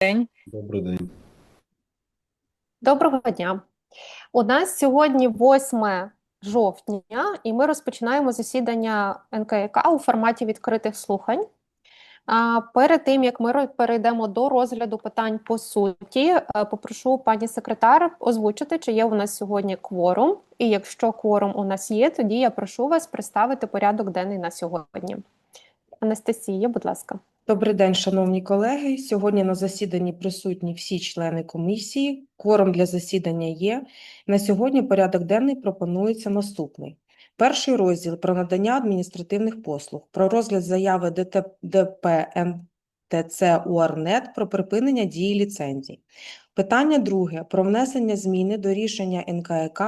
день. Добрий день. Доброго дня. У нас сьогодні 8 жовтня, і ми розпочинаємо засідання НКК у форматі відкритих слухань. А перед тим як ми перейдемо до розгляду питань по суті, е, попрошу пані секретар озвучити, чи є у нас сьогодні кворум. І якщо кворум у нас є, тоді я прошу вас представити порядок денний на сьогодні. Анастасія, будь ласка. Добрий день, шановні колеги. Сьогодні на засіданні присутні всі члени комісії. Кворум для засідання є. На сьогодні порядок денний пропонується наступний. Перший розділ про надання адміністративних послуг, про розгляд заяви ДТ ДП НТЦ УАРНЕТ про припинення дії ліцензій. Питання друге про внесення зміни до рішення НКК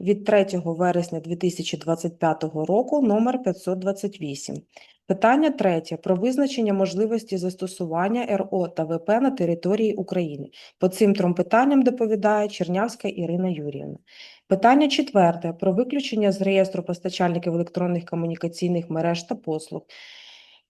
від 3 вересня 2025 року номер 528. Питання третє про визначення можливості застосування РО та ВП на території України. По цим трьом питанням доповідає Чернявська Ірина Юріївна. Питання четверте про виключення з реєстру постачальників електронних комунікаційних мереж та послуг.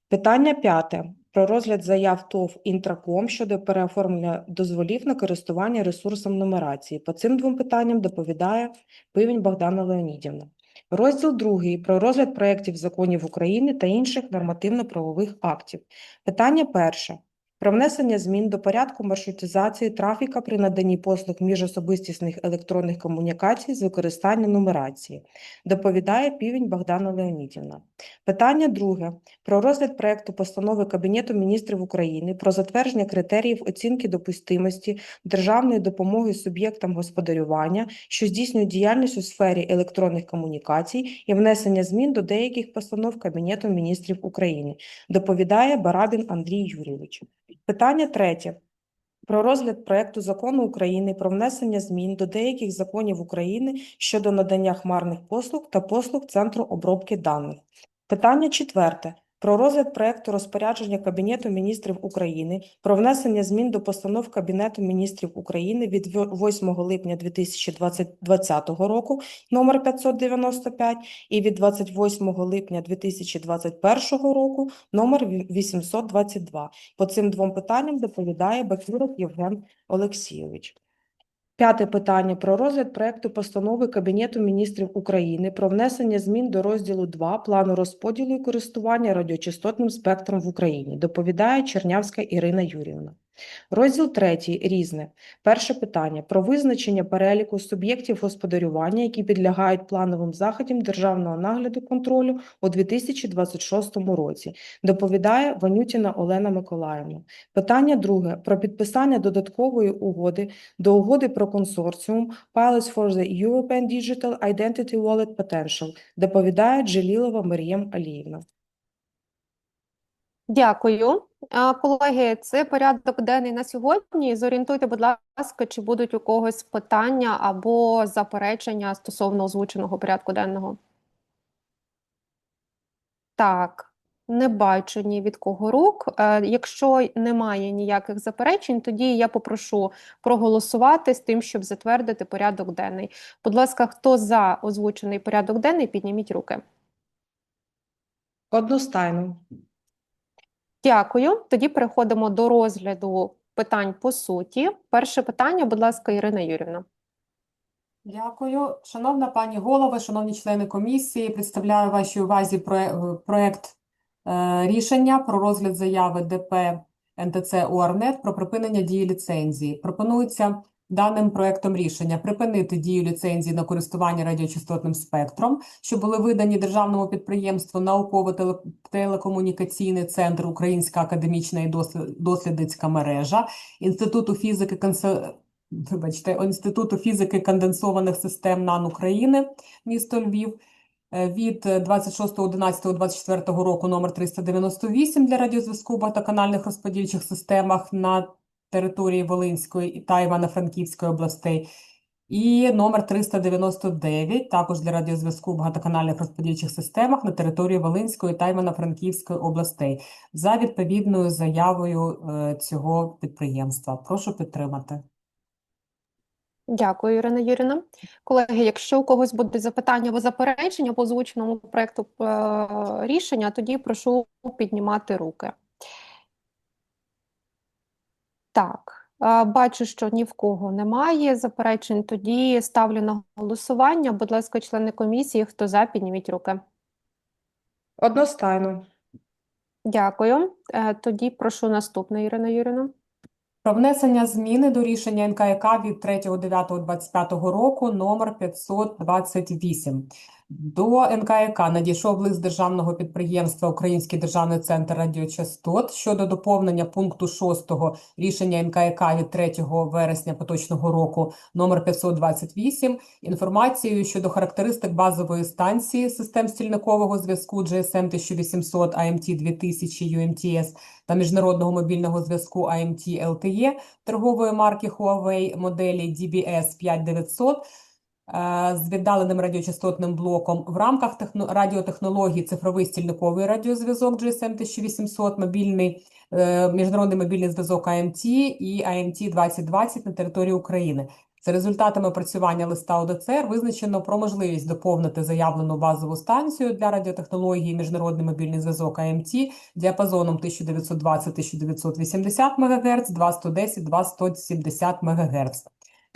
Питання п'яте про розгляд заяв ТОВ «Інтраком» щодо переоформлення дозволів на користування ресурсом нумерації. По цим двом питанням доповідає Пивень Богдана Леонідівна. Розділ другий про розгляд проєктів законів України та інших нормативно-правових актів. Питання перше. Про внесення змін до порядку маршрутизації трафіка при наданні послуг міжособистісних електронних комунікацій з використанням нумерації. Доповідає Півень Богдана Леонідівна. Питання друге. Про розгляд проекту постанови Кабінету міністрів України про затвердження критеріїв оцінки допустимості державної допомоги суб'єктам господарювання, що здійснюють діяльність у сфері електронних комунікацій і внесення змін до деяких постанов Кабінету міністрів України. Доповідає Барабін Андрій Юрійович. Питання третє. Про розгляд проекту закону України про внесення змін до деяких законів України щодо надання хмарних послуг та послуг Центру обробки даних. Питання четверте. Про розгляд проекту розпорядження Кабінету міністрів України про внесення змін до постанов Кабінету міністрів України від вьо- 8 липня 2020 року номер 595 і від 28 липня 2021 року номер ві- 822. По цим двом питанням доповідає Бакюров Євген Олексійович. П'яте питання про розгляд проекту постанови Кабінету міністрів України про внесення змін до розділу 2 плану розподілу і користування радіочастотним спектром в Україні. Доповідає Чернявська Ірина Юрівна. Розділ 3 різне. Перше питання про визначення переліку суб'єктів господарювання, які підлягають плановим заходам державного нагляду контролю у 2026 році. Доповідає Ванютіна Олена Миколаївна. Питання друге про підписання додаткової угоди до угоди про консорціум Pilots for the European Digital Identity Wallet Potential, доповідає Джелілова Марієм Аліївна. Дякую. Колеги, це порядок денний на сьогодні. Зорієнтуйте, будь ласка, чи будуть у когось питання або заперечення стосовно озвученого порядку денного. Так, не бачу ні від кого рук. Е, Якщо немає ніяких заперечень, тоді я попрошу проголосувати з тим, щоб затвердити порядок денний. Будь ласка, хто за озвучений порядок денний, підніміть руки. Одностайно. Дякую. Тоді переходимо до розгляду питань по суті. Перше питання, будь ласка, Ірина Юрівна. Дякую. Шановна пані голова, шановні члени комісії, представляю вашій увазі проє- проект е, рішення про розгляд заяви ДП НТЦ УАРНЕТ про припинення дії ліцензії. Пропонується даним проектом рішення припинити дію ліцензії на користування радіочастотним спектром, що були видані державному підприємству Науково-телекомунікаційний центр Українська академічна і дослід- дослідницька мережа Інституту фізики Вибачте, Інституту фізики конденсованих систем НАН України, місто Львів, е, від 26.11.24 року номер 398 для радіозв'язку в багатоканальних розподільчих системах на території Волинської та Івано-Франківської областей, і номер 399 також для радіозв'язку в багатоканальних розподільчих системах на території Волинської та Івано-Франківської областей за відповідною заявою е, цього підприємства. Прошу підтримати. Дякую, Ірина Юрівна. Колеги, якщо у когось будуть запитання або заперечення по озвученому проекту е, рішення, тоді прошу піднімати руки. Так, бачу, що ні в кого немає заперечень. Тоді ставлю на голосування. Будь ласка, члени комісії, хто за, підніміть руки. Одностайно. Дякую. Е, Тоді прошу наступне, Ірина Юріна. Про внесення зміни до рішення НКК від 3.9.25 року номер 528. До НКК надійшов лист державного підприємства Український державний центр радіочастот щодо доповнення пункту 6 рішення НКК від 3 вересня поточного року номер 528 інформацією щодо характеристик базової станції систем стільникового зв'язку GSM 1800 AMT 2000 UMTS та міжнародного мобільного зв'язку AMT LTE торгової марки Huawei моделі DBS 5900 е, з віддаленим радіочастотним блоком в рамках техно- радіотехнологій цифровий стільниковий радіозв'язок GSM 1800, мобільний, е, міжнародний мобільний зв'язок AMT і AMT 2020 на території України. За результатами опрацювання листа ОДЦР визначено про можливість доповнити заявлену базову станцію для радіотехнології міжнародний мобільний зв'язок AMT діапазоном 1920-1980 МГц, 2110-2170 МГц.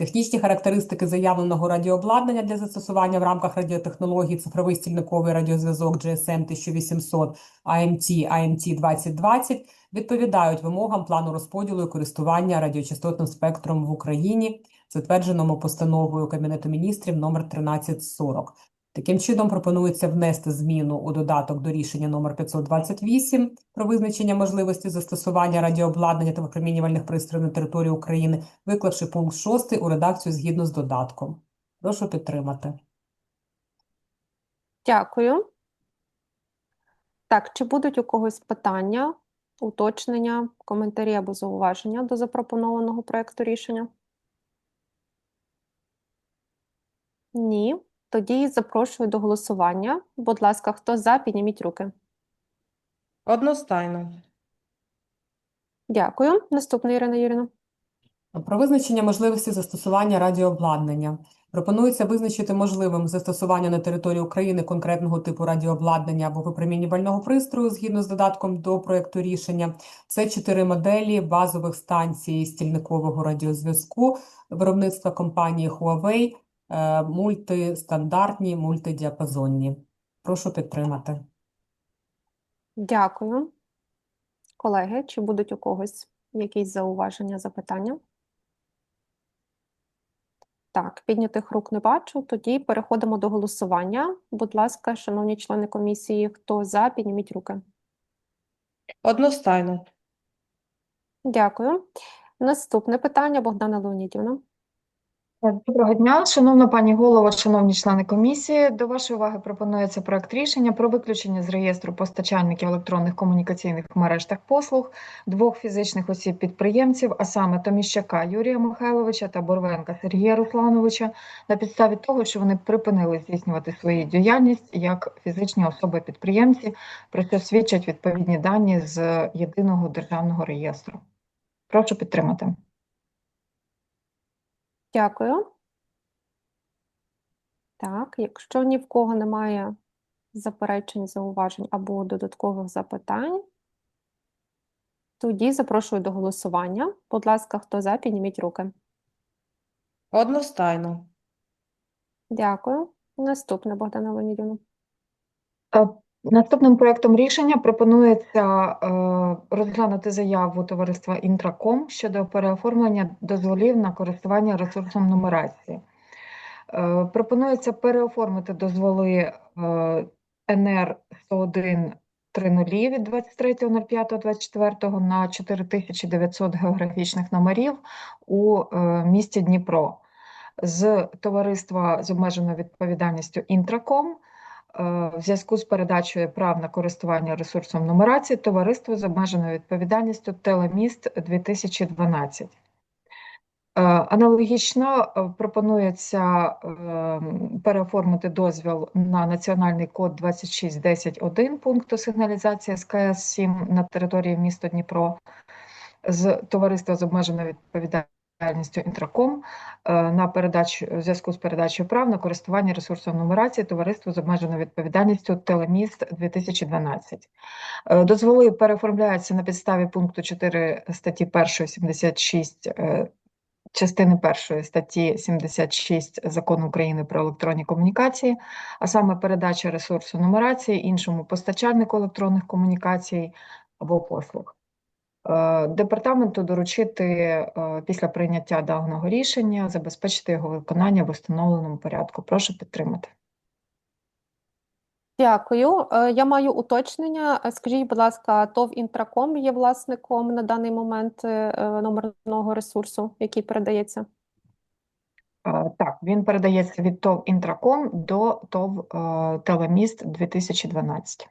Технічні характеристики заявленого радіообладнання для застосування в рамках радіотехнології цифровий стільниковий радіозв'язок GSM 1800 AMT AMT 2020 відповідають вимогам плану розподілу і користування радіочастотним спектром в Україні, затвердженому постановою Кабінету міністрів номер 1340. Таким чином, пропонується внести зміну у додаток до рішення номер 528 про визначення можливості застосування радіообладнання та випромінювальних пристроїв на території України, виклавши пункт 6 у редакцію згідно з додатком. Прошу підтримати. Дякую. Так, чи будуть у когось питання, уточнення, коментарі або зауваження до запропонованого проекту рішення? Ні. Тоді запрошую до голосування. Будь ласка, хто за, підніміть руки. Одностайно. Дякую. Наступна Ірина Юріна. Про визначення можливості застосування радіообладнання. Пропонується визначити можливим застосування на території України конкретного типу радіообладнання або випромінювального пристрою згідно з додатком до проекту рішення. Це чотири моделі базових станцій стільникового радіозв'язку виробництва компанії Huawei, мультистандартні, мультидіапазонні. Прошу підтримати. Дякую. Колеги, чи будуть у когось якісь зауваження, запитання? Так, піднятих рук не бачу. Тоді переходимо до голосування. Будь ласка, шановні члени комісії, хто за, підніміть руки. Одностайно. Дякую. Наступне питання, Богдана Леонідівна. Доброго дня, шановна пані голово, шановні члени комісії. До вашої уваги пропонується проект рішення про виключення з реєстру постачальників електронних комунікаційних мереж та послуг двох фізичних осіб-підприємців, а саме Томіщака Юрія Михайловича та Борвенка Сергія Руслановича, на підставі того, що вони припинили здійснювати свою діяльність як фізичні особи-підприємці, про що свідчать відповідні дані з єдиного державного реєстру. Прошу підтримати. Дякую. Так, якщо ні в кого немає заперечень, зауважень або додаткових запитань, тоді запрошую до голосування. Будь ласка, хто за, підніміть руки. Одностайно. Дякую. Наступне, Богдана Леонідівна. Наступним проектом рішення пропонується е, розглянути заяву товариства Інтраком щодо переоформлення дозволів на користування ресурсом нумерації. Е, Пропонується переоформити дозволи е, НР 101 30 від 23.05.24 на 4900 географічних номерів у місті Дніпро з товариства з обмеженою відповідальністю Інтраком. Е, В зв'язку з передачею прав на користування ресурсом нумерації товариство з обмеженою відповідальністю Телеміст 2012. Е, Аналогічно е, пропонується е, переоформити дозвіл на національний код 2610.1 пункту сигналізації СКС-7 на території міста Дніпро з товариства з обмеженою відповідальністю діяльністю Інтраком е, на передачу зв'язку з передачею прав на користування ресурсом нумерації товариству з обмеженою відповідальністю Телеміст 2012. Е, Дозволи переоформляються на підставі пункту 4 статті 1 76 е, частини 1 статті 76 Закону України про електронні комунікації, а саме передача ресурсу нумерації іншому постачальнику електронних комунікацій або послуг. Е, Департаменту доручити е, після прийняття даного рішення забезпечити його виконання в установленому порядку. Прошу підтримати. Дякую. Е, Я маю уточнення. Скажіть, будь ласка, ТОВ Інтраком є власником на даний момент номерного ресурсу, який передається? Так, він передається від ТОВ Інтраком до ТОВ Телеміст 2012.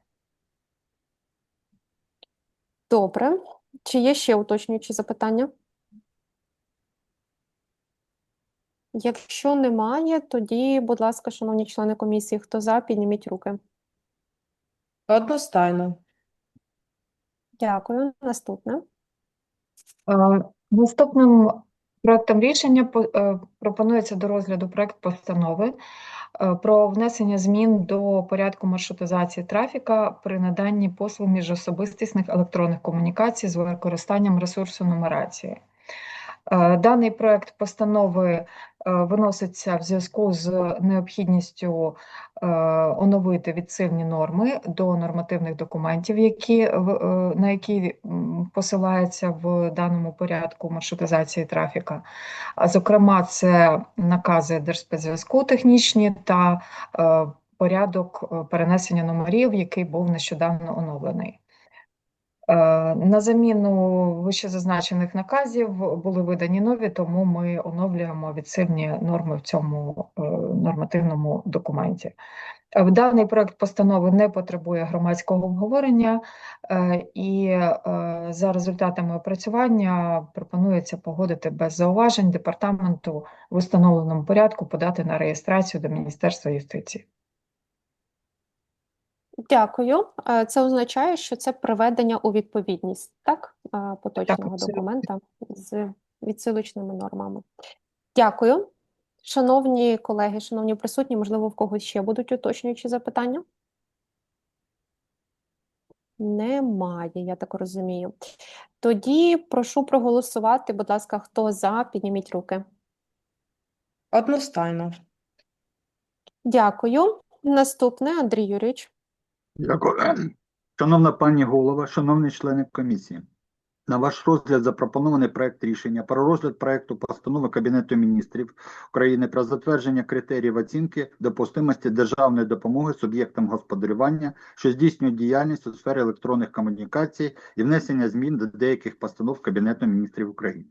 Добре. Чи є ще уточнюючі запитання? Якщо немає, тоді, будь ласка, шановні члени комісії, хто за, підніміть руки. Одностайно. Дякую. Наступне. Е, Наступним проектом рішення е, пропонується до розгляду проект постанови е, про внесення змін до порядку маршрутизації трафіка при наданні послуг міжособистісних електронних комунікацій з використанням ресурсу нумерації. Е, Даний проект постанови виноситься в зв'язку з необхідністю е, оновити відсильні норми до нормативних документів, які, е, на які посилається в даному порядку маршрутизації трафіка. Зокрема, це накази Держспецзв'язку технічні та е, порядок е, перенесення номерів, який був нещодавно оновлений. Е, На заміну вищезазначених наказів були видані нові, тому ми оновлюємо відсильні норми в цьому е, нормативному документі. Е, Даний проект постанови не потребує громадського обговорення, і за результатами опрацювання пропонується погодити без зауважень департаменту в установленому порядку подати на реєстрацію до Міністерства юстиції. Дякую. Е, Це означає, що це приведення у відповідність, так? Е, Поточного абсолютно. документа з відсилочними нормами. Дякую. Шановні колеги, шановні присутні, можливо, в когось ще будуть уточнюючі запитання? Немає, я так розумію. Тоді прошу проголосувати, будь ласка, хто за, підніміть руки. Одностайно. Дякую. Наступне, Андрій Юрійович. Дякую. Шановна пані голова, шановні члени комісії, на ваш розгляд запропонований проект рішення про розгляд проекту постанови Кабінету міністрів України про затвердження критеріїв оцінки допустимості державної допомоги суб'єктам господарювання, що здійснюють діяльність у сфері електронних комунікацій і внесення змін до деяких постанов Кабінету міністрів України.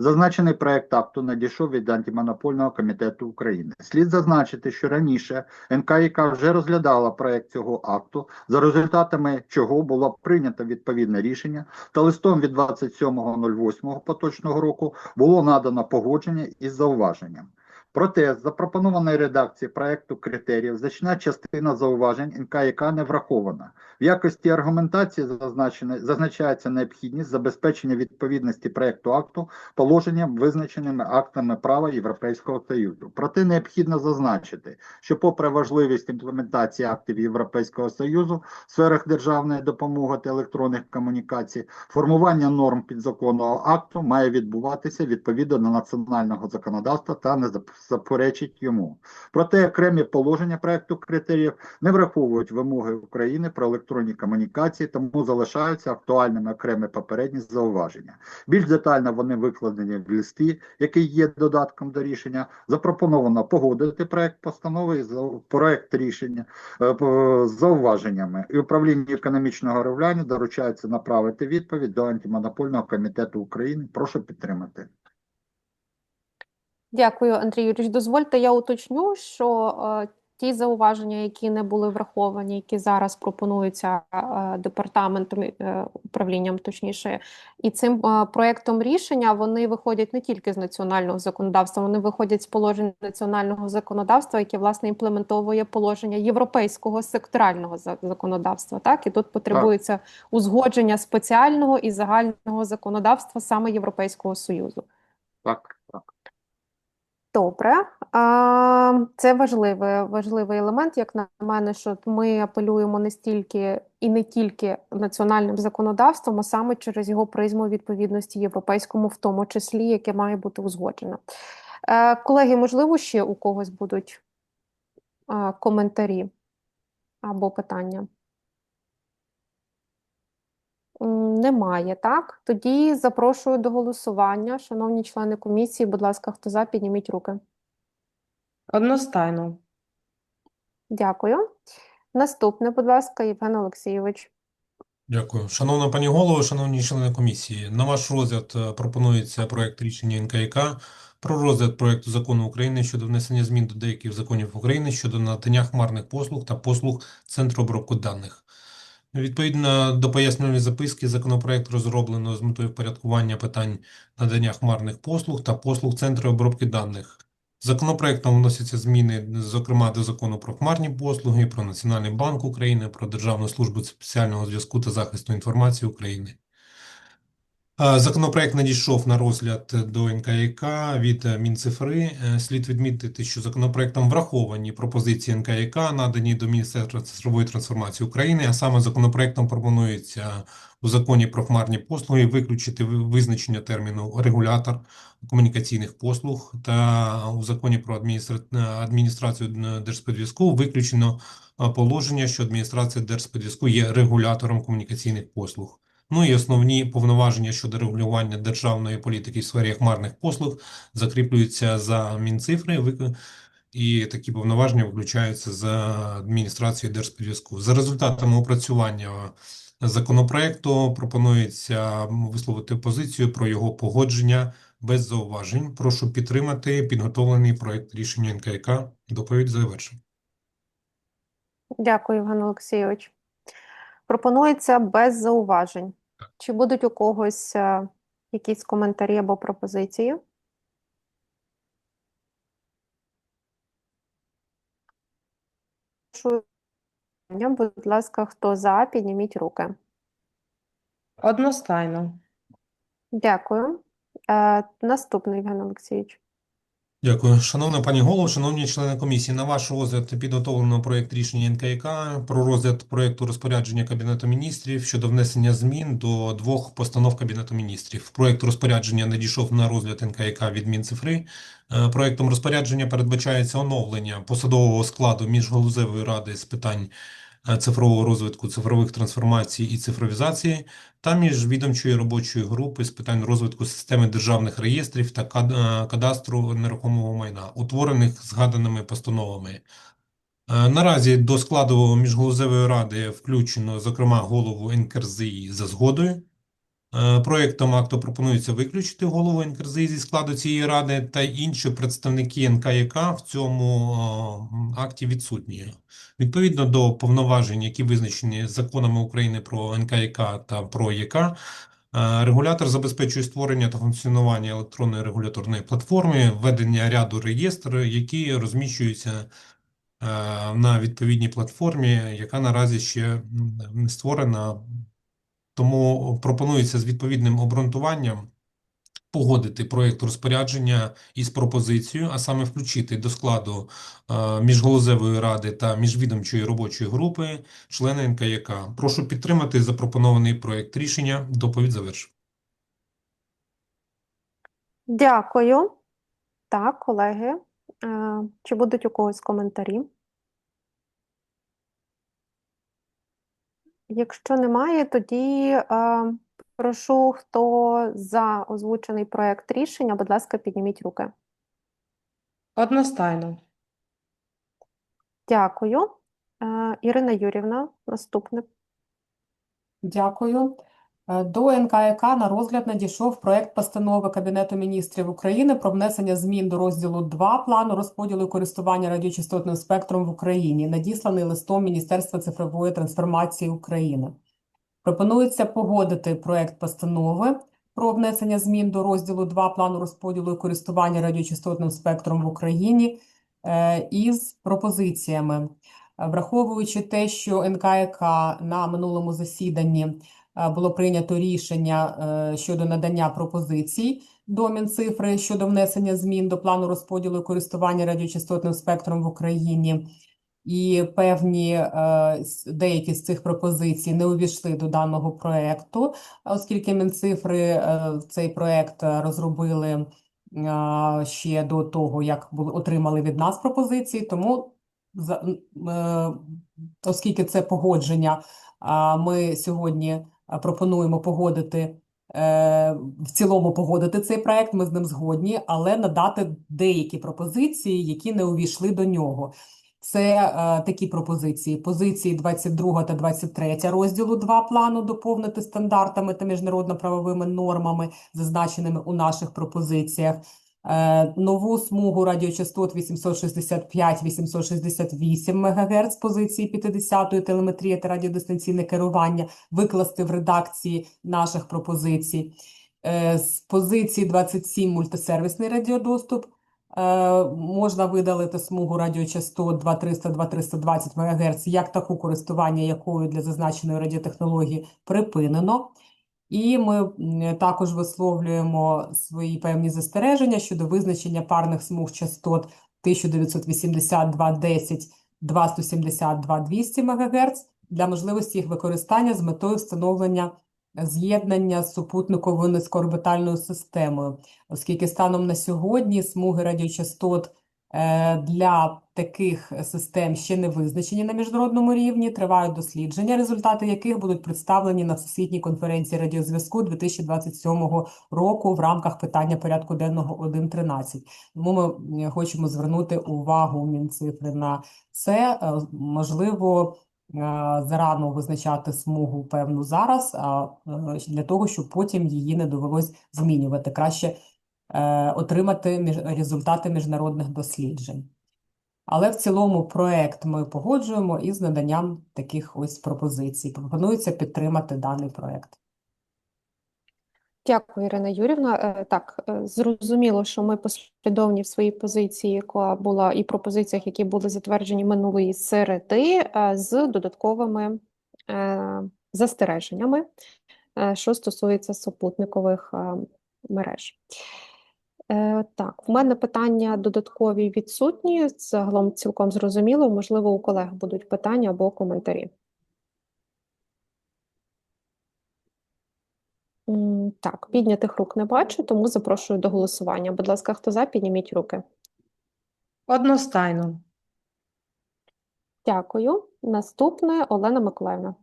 Зазначений проект акту надійшов від Антимонопольного комітету України. Слід зазначити, що раніше НКІК вже розглядала проект цього акту, за результатами чого було прийнято відповідне рішення, та листом від 27.08 поточного року було надано погодження із зауваженням. Проте, запропонованої редакції проекту критеріїв значна частина зауважень НКІК не врахована. В якості аргументації зазначається необхідність забезпечення відповідності проекту акту положенням, визначеними актами права Європейського Союзу. Проте необхідно зазначити, що попри важливість імплементації актів Європейського Союзу в сферах державної допомоги та електронних комунікацій, формування норм підзаконного акту має відбуватися відповідно до національного законодавства та не заперечить йому. Проте окремі положення проекту критеріїв не враховують вимоги України про електронні комунікації, тому залишаються актуальними окремі попередні зауваження. Більш детально вони викладені в листі, який є додатком до рішення. Запропоновано погодити проект постанови і проект рішення е, з зауваженнями. І управління економічного регулювання доручається направити відповідь до Антимонопольного комітету України. Прошу підтримати. Дякую, Андрій Юрійович. Дозвольте, я уточню, що е, ті зауваження, які не були враховані, які зараз пропонуються е, департаментом, е, управлінням, точніше, і цим проектом рішення, вони виходять не тільки з національного законодавства, вони виходять з положень національного законодавства, яке, власне, імплементовує положення європейського секторального законодавства. Так, і тут потребується узгодження спеціального і загального законодавства саме Європейського Союзу. Так. Добре. Це важливий, важливий елемент, як на мене, що ми апелюємо не стільки і не тільки національним законодавством, а саме через його призму відповідності європейському, в тому числі, яке має бути узгоджено. Е, Колеги, можливо, ще у когось будуть коментарі або питання? Немає, так? Тоді запрошую до голосування. Шановні члени комісії, будь ласка, хто за, підніміть руки. Одностайно. Дякую. Наступне, будь ласка, Євген Олексійович. Дякую. Шановна пані голово, шановні члени комісії, на ваш розгляд е, пропонується проект рішення НКК про розгляд проекту закону України щодо внесення змін до деяких законів України щодо надання хмарних послуг та послуг Центру обробку даних. Відповідно до пояснювальної записки, законопроект розроблено з метою впорядкування питань надання хмарних послуг та послуг Центру обробки даних. Законопроектом вносяться зміни, зокрема, до закону про хмарні послуги, про Національний банк України, про Державну службу спеціального зв'язку та захисту інформації України. Е, Законопроект надійшов на розгляд до НКЯК від е, Мінцифри. Е, Слід відмітити, що законопроектом враховані пропозиції НКЯК, надані до Міністерства цифрової трансформації України, а саме законопроектом пропонується у законі про хмарні послуги виключити визначення терміну регулятор комунікаційних послуг та у законі про адміністра- адміністрацію е, Держспецзв'язку виключено е, положення, що адміністрація Держспецзв'язку є регулятором комунікаційних послуг. Ну і основні повноваження щодо регулювання державної політики в сфері хмарних послуг закріплюються за Мінцифри, і такі повноваження виключаються за адміністрацією Держспецзв'язку. За результатами опрацювання законопроекту пропонується висловити позицію про його погодження без зауважень. Прошу підтримати підготовлений проект рішення НКК. Доповідь завершена. Дякую, Євген Олексійович. Пропонується без зауважень. Чи будуть у когось е, якісь коментарі або пропозиції? Будь ласка, хто за, підніміть руки. Одностайно. Дякую. Е, Наступний, Євген Олексійович. Дякую. Шановна пані голово, шановні члени комісії, на ваш розгляд підготовлено проект рішення НКК про розгляд проекту розпорядження Кабінету міністрів щодо внесення змін до двох постанов Кабінету міністрів. Проект розпорядження надійшов на розгляд НКК від Мінцифри. Е, Проектом розпорядження передбачається оновлення посадового складу міжгалузевої ради з питань цифрового розвитку, цифрових трансформацій і цифровізації та міжвідомчої робочої групи з питань розвитку системи державних реєстрів та е, кадастру нерухомого майна, утворених згаданими постановами. Е, Наразі до складу міжгалузевої ради включено, зокрема, голову НКРЗІ за згодою. Е, Проектом акту пропонується виключити голову НКРЗІ зі складу цієї ради та інші представники НКЯК в цьому е, акті відсутні. Відповідно до повноважень, які визначені законами України про НКЯК та про ЯК, е, регулятор забезпечує створення та функціонування електронної регуляторної платформи, введення ряду реєстрів, які розміщуються на відповідній платформі, яка наразі ще не створена. Тому пропонується з відповідним обґрунтуванням погодити проєкт розпорядження із пропозицією, а саме включити до складу е, міжгалузевої ради та міжвідомчої робочої групи члени НКЯК. Прошу підтримати запропонований проєкт рішення. Доповідь завершена. Дякую. Так, колеги, е, чи будуть у когось коментарі? Якщо немає, тоді е, прошу, хто за озвучений проект рішення, будь ласка, підніміть руки. Одностайно. Дякую. Е, Ірина Юрівна, наступне. Дякую. Е, До НКЯК на розгляд надійшов проект постанови Кабінету міністрів України про внесення змін до розділу 2 плану розподілу користування радіочастотним спектром в Україні, надісланий листом Міністерства цифрової трансформації України. Пропонується погодити проект постанови про внесення змін до розділу 2 плану розподілу користування радіочастотним спектром в Україні е, із пропозиціями. Е, Враховуючи те, що НКЯК на минулому засіданні е, було прийнято рішення е, щодо надання пропозицій до Мінцифри щодо внесення змін до плану розподілу і користування радіочастотним спектром в Україні. І певні е, деякі з цих пропозицій не увійшли до даного проекту, оскільки Мінцифри е, цей проект е, розробили е, ще до того, як були отримали від нас пропозиції. Тому, е, оскільки це погодження, ми сьогодні е, пропонуємо погодити е, в цілому погодити цей проект. Ми з ним згодні, але надати деякі пропозиції, які не увійшли до нього. Це е, такі пропозиції: позиції 22 та 23 розділу 2 плану доповнити стандартами та міжнародно-правовими нормами, зазначеними у наших пропозиціях. Е, Нову смугу радіочастот 865-868 МГц позиції 50-ї телеметрія та радіодистанційне керування викласти в редакції наших пропозицій. Е, З позиції 27 мультисервісний радіодоступ Е, можна видалити смугу радіочастот 2300-2320 МГц як таку користування якою для зазначеної радіотехнології припинено. І ми також висловлюємо свої певні застереження щодо визначення парних смуг частот 1980-210, 2170-200 МГц для можливості їх використання з метою встановлення з'єднання з супутниковою низькоорбітальною системою, оскільки станом на сьогодні смуги радіочастот для таких систем ще не визначені на міжнародному рівні, тривають дослідження, результати яких будуть представлені на Всесвітній конференції радіозв'язку 2027 року в рамках питання порядку денного 1.13. Тому ми хочемо звернути увагу Мінцифри на це. Е, Можливо, е, зарано визначати смугу певну зараз, а е, для того, щоб потім її не довелось змінювати. Краще е, отримати між, результати міжнародних досліджень. Але в цілому проект ми погоджуємо із наданням таких ось пропозицій. Пропонується підтримати даний проект. Дякую, Ірина Юрівна. Е, Так, е, зрозуміло, що ми послідовні в своїй позиції, яка була і пропозиціях, які були затверджені минулої середи, е, з додатковими е, застереженнями, е, що стосується супутникових е, мереж. Е, Так, в мене питання додаткові відсутні. Загалом цілком зрозуміло. Можливо, у колег будуть питання або коментарі. Так, піднятих рук не бачу, тому запрошую до голосування. Будь ласка, хто за, підніміть руки. Одностайно. Дякую. Наступне Олена Миколаївна.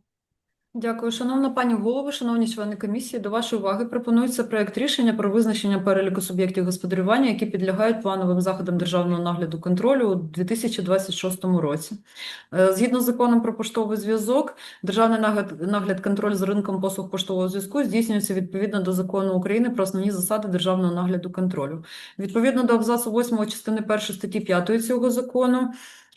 Дякую, шановна пані голово, шановні члени комісії. До вашої уваги пропонується проект рішення про визначення переліку суб'єктів господарювання, які підлягають плановим заходам державного нагляду контролю у 2026 році. Е, Згідно з законом про поштовий зв'язок, державний нагляд, контроль за ринком послуг поштового зв'язку здійснюється відповідно до закону України про основні засади державного нагляду контролю. Відповідно до абзацу 8 частини 1 статті 5 цього закону.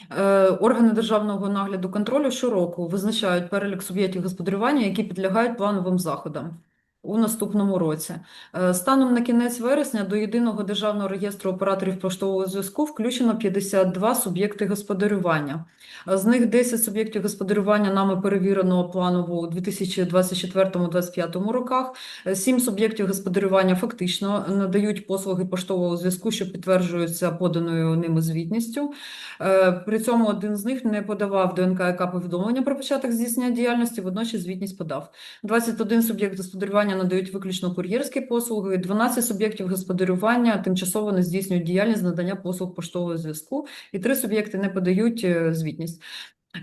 Е, Органи державного нагляду контролю щороку визначають перелік суб'єктів господарювання, які підлягають плановим заходам у наступному році. Е, Станом на кінець вересня до єдиного державного реєстру операторів поштового зв'язку включено 52 суб'єкти господарювання. Е, З них 10 суб'єктів господарювання нами перевірено планово у 2024-2025 роках. Е, Сім суб'єктів господарювання фактично надають послуги поштового зв'язку, що підтверджуються поданою ними звітністю. Е, При цьому один з них не подавав до НКК повідомлення про початок здійснення діяльності, водночас звітність подав. 21 суб'єкт господарювання надають виключно кур'єрські послуги, 12 суб'єктів господарювання тимчасово не здійснюють діяльність надання послуг поштового зв'язку, і 3 суб'єкти не подають е, звітність.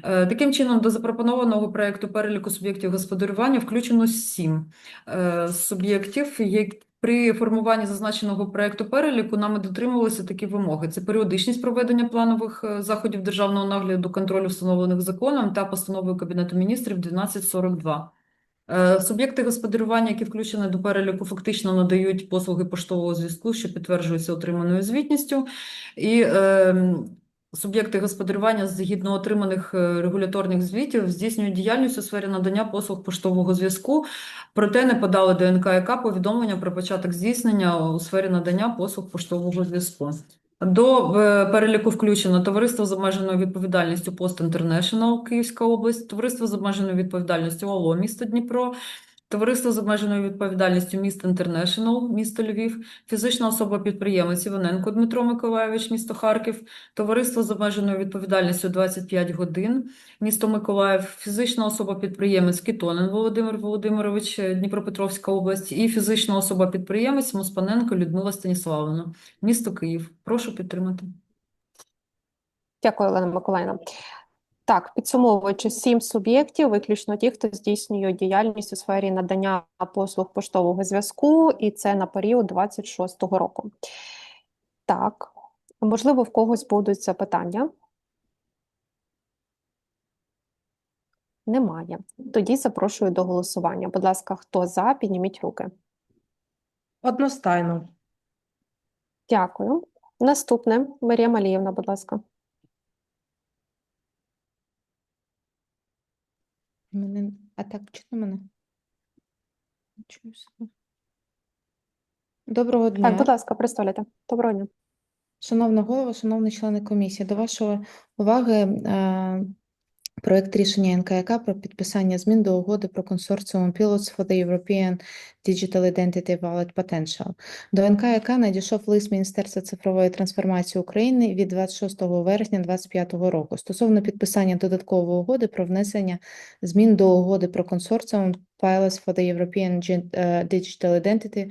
Е, Таким чином, до запропонованого проекту переліку суб'єктів господарювання включено сім е, суб'єктів, які при формуванні зазначеного проекту переліку нами дотримувалися такі вимоги: це періодичність проведення планових заходів державного нагляду контролю, встановлених законом та постановою Кабінету міністрів 1242. Е, Суб'єкти господарювання, які включені до переліку, фактично надають послуги поштового зв'язку, що підтверджуються отриманою звітністю. І е, суб'єкти господарювання згідно отриманих е, регуляторних звітів здійснюють діяльність у сфері надання послуг поштового зв'язку, проте не подали до НКК повідомлення про початок здійснення у сфері надання послуг поштового зв'язку. До е, переліку включено товариство з обмеженою відповідальністю Post International Київська область, товариство з обмеженою відповідальністю ОЛО місто Дніпро, Товариство з обмеженою відповідальністю Міст Інтернешнл, місто Львів, фізична особа-підприємець Іваненко Дмитро Миколайович, місто Харків, Товариство з обмеженою відповідальністю 25 годин, місто Миколаїв, фізична особа-підприємець Кітонин Володимир Володимирович, Дніпропетровська область, і фізична особа-підприємець Моспаненко Людмила Станіславовна, місто Київ. Прошу підтримати. Дякую, Олена Миколаївна. Так, підсумовуючи, сім суб'єктів, виключно ті, хто здійснює діяльність у сфері надання послуг поштового зв'язку, і це на період 26-го року. Так, можливо, в когось будуть запитання? Немає. Тоді запрошую до голосування. Будь ласка, хто за, підніміть руки. Одностайно. Дякую. Наступне, Марія Маліївна, будь ласка. Мене... А так, чутно мене? Не чую себе. Доброго дня. Так, будь ласка, представляйте. Доброго дня. Шановна голова, шановні члени комісії, до вашої уваги е, проект рішення НКК про підписання змін до угоди про консорціум Pilots for the European Digital Identity Wallet Potential. До НКК надійшов лист Міністерства цифрової трансформації України від 26 вересня 2025 року стосовно підписання додаткової угоди про внесення змін до угоди про консорціум Pilots for the European е, Digital Identity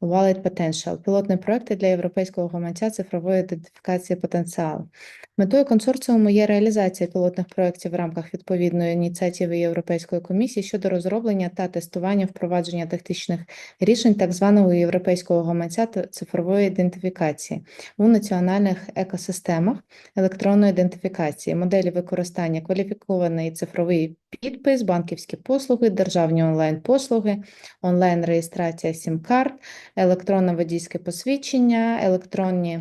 Wallet Potential – пілотний проект для європейського гаманця цифрової ідентифікації потенціалу. Метою консорціуму є реалізація пілотних проєктів в рамках відповідної ініціативи Європейської комісії щодо розроблення та тестування впровадження тактичних рішень так званого європейського гаманця цифрової ідентифікації у національних екосистемах електронної ідентифікації, моделі використання кваліфікованої цифровий підпис, банківські послуги, державні онлайн-послуги, онлайн-реєстрація сім-карт, електронне водійське посвідчення, електронні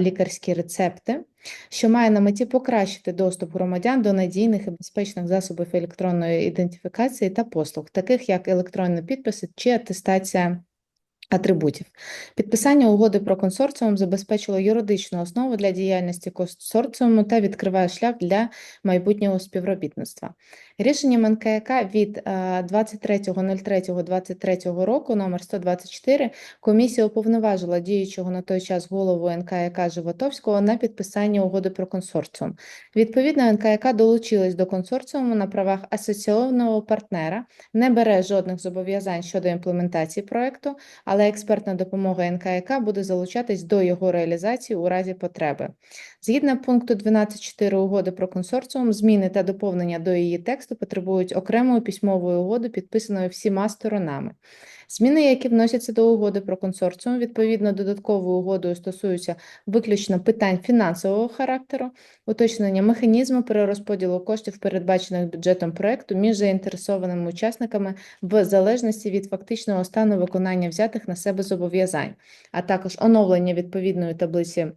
лікарські рецепти, що має на меті покращити доступ громадян до надійних і безпечних засобів електронної ідентифікації та послуг, таких як електронні підписи чи атестація атрибутів. Підписання угоди про консорціум забезпечило юридичну основу для діяльності консорціуму та відкриває шлях для майбутнього співробітництва. Рішенням НКК від е, 23.03.23 року номер 124 комісія уповноважила діючого на той час голову НКК Животовського на підписання угоди про консорціум. Відповідно, НКК долучилась до консорціуму на правах асоційованого партнера, не бере жодних зобов'язань щодо імплементації проекту, але експертна допомога НКК буде залучатись до його реалізації у разі потреби. Згідно пункту 12.4 угоди про консорціум, зміни та доповнення до її тексту потребують окремої письмової угоди, підписаної всіма сторонами. Зміни, які вносяться до угоди про консорціум, відповідно додатковою угодою стосуються виключно питань фінансового характеру, уточнення механізму перерозподілу коштів, передбачених бюджетом проекту між заінтересованими учасниками в залежності від фактичного стану виконання взятих на себе зобов'язань, а також оновлення відповідної таблиці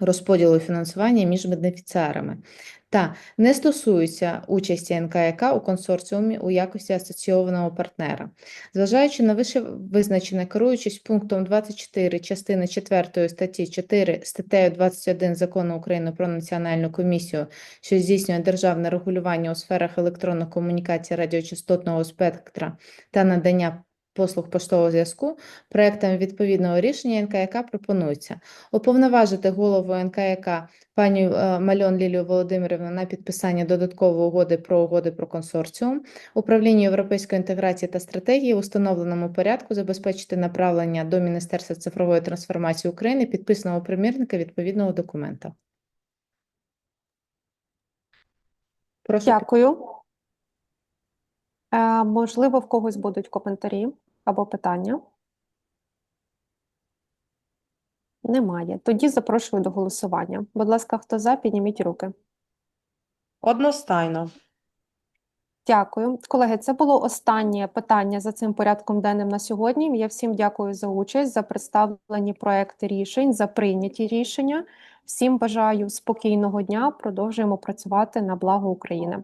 розподілу фінансування між бенефіціарами та не стосуються участі НКК у консорціумі у якості асоційованого партнера. Зважаючи на вище визначене, керуючись пунктом 24 частини 4 статті 4 статтею 21 Закону України про Національну комісію, що здійснює державне регулювання у сферах електронних комунікацій радіочастотного спектра та надання послуг поштового зв'язку, проектом відповідного рішення НКК пропонується уповноважити голову НКК пані е, Мальон Лілію Володимирівну на підписання додаткової угоди про угоди про консорціум, управління європейської інтеграції та стратегії в установленому порядку забезпечити направлення до Міністерства цифрової трансформації України підписаного примірника відповідного документа. Прошу Дякую. Е, можливо, в когось будуть коментарі або питання? Немає. Тоді запрошую до голосування. Будь ласка, хто за, підніміть руки. Одностайно. Дякую. Колеги, це було останнє питання за цим порядком денним на сьогодні. Я всім дякую за участь, за представлені проекти рішень, за прийняті рішення. Всім бажаю спокійного дня. Продовжуємо працювати на благо України.